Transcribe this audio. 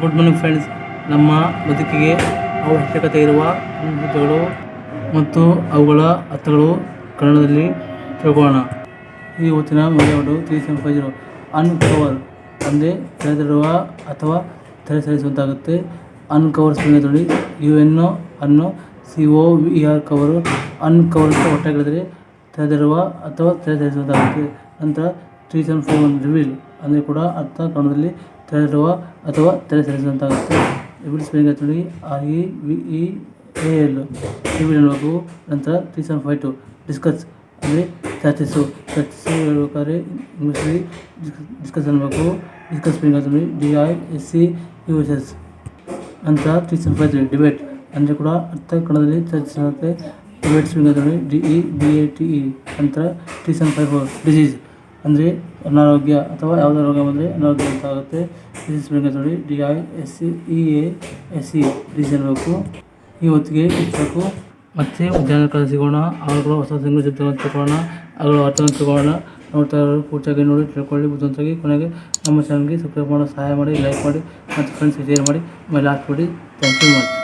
Good morning friends, ನಮ್ಮ ಬದುಕಿಗೆ ಅವಶ್ಯಕತೆ ಇರುವ ಅನುಭೂತಿಗಳು ಮತ್ತು ಅವುಗಳ ಅರ್ಥಗಳು ಕನ್ನಡದಲ್ಲಿ ತಿಳ್ಕೊಳ್ಳೋಣ. ಈ ಹೊತ್ತಿನ ಮೌಲ್ಯಗಳು three seven five zero. Uncover ಅಂದರೆ ತೆರೆದಿರುವ ಅಥವಾ ತೆರೆ ಸರಿಸುವಂತಾಗುತ್ತೆ ಅನ್ಕವರ್ ಸಮಯದಲ್ಲಿ ಯು ಎನ್ ಅನ್ನು C O V R cover uncover ಅಂತ ತೆರೆದಿರುವ ಅಥವಾ ತೆರೆ ಸರಿಸುವಂತಾಗುತ್ತೆ ನಂತರ three seven four one reveal ಅಂದರೆ ಕೂಡ ಅರ್ಥ ಕನ್ನಡದಲ್ಲಿ ತೆರೆದಿರುವ ಅಥವಾ ತೆರೆ ಸರಿಸಿದಂತಾಗುತ್ತೆ ರಿವೀಲ್ ಸ್ಪೆಲ್ಲಿಂಗ್ ನೋಡಿ. R E V E A L reveal ಹೇಳಬೇಕು ನಂತರ three seven five two discuss ಅಂದರೆ ಚರ್ಚಿಸು. ಚರ್ಚಿಸು ಹೇಳ್ಬೇಕಾದ್ರೆ ಇಂಗ್ಲೀಷಲ್ಲಿ ಡಿಸ್ಕಸ್ ಅನ್ನಬೇಕು. ಡಿಸ್ಕಸ್ ಸ್ಪೆಲ್ಲಿಂಗ್ ನೋಡಿ. D I S C U S S ನಂತರ three seven five three debate ಅಂದರೆ ಕೂಡ ಅರ್ಥ ಕನ್ನಡದಲ್ಲಿ ಚರ್ಚಿಸುತ್ತೆ ಡಿಬೇಟ್ ಸ್ಪೆಲ್ಲಿಂಗ್ ನೋಡಿ. D E B A T E ನಂತರ three seven five four disease ಅಂದರೆ ಅನಾರೋಗ್ಯ ಅಥವಾ ಯಾವುದೇ ರೋಗ ಬಂದರೆ ಅನಾರೋಗ್ಯ ಅಂತ ಆಗುತ್ತೆ ಡಿಸೀಸ್ ಬಗ್ಗೆ ನೋಡಿ D I S C E A S C disease ಇರಬೇಕು ಈ ಹೊತ್ತಿಗೆ ಇಷ್ಟಕ್ಕೂ ಮತ್ತೆ ಮಧ್ಯಾಹ್ನ ಕಾಲ ಸಿಗೋಣ, ಆಳುಗಳು ಹೊಸ ತಿಂಗಳು ಜೊತೆ ತಿಳ್ಕೊಳ್ಳೋಣ ಅವುಗಳ ಅರ್ಥವನ್ನು ತಗೊಳ್ಳೋಣ ನೋಡ್ತಾ ಇರೋರು ಪೂರ್ತಿಯಾಗಿ ನೋಡಿ, ತಿಳ್ಕೊಳ್ಳಿ ಬುದ್ಧಿವಂತಾಗಿ ಕೊನೆಗೆ ನಮ್ಮ ಚಾನಲ್ಗೆ ಸಬ್ಸ್ಕ್ರೈಬ್ ಮಾಡೋ, ಸಹಾಯ ಮಾಡಿ ಲೈಕ್ ಮಾಡಿ, ಮತ್ತು ಫ್ರೆಂಡ್ಸ್ಗೆ ಶೇರ್ ಮಾಡಿ ಮೇಲೆ ಹಾಕ್ಬಿಡಿ ಥ್ಯಾಂಕ್ ಯು ಮಚ್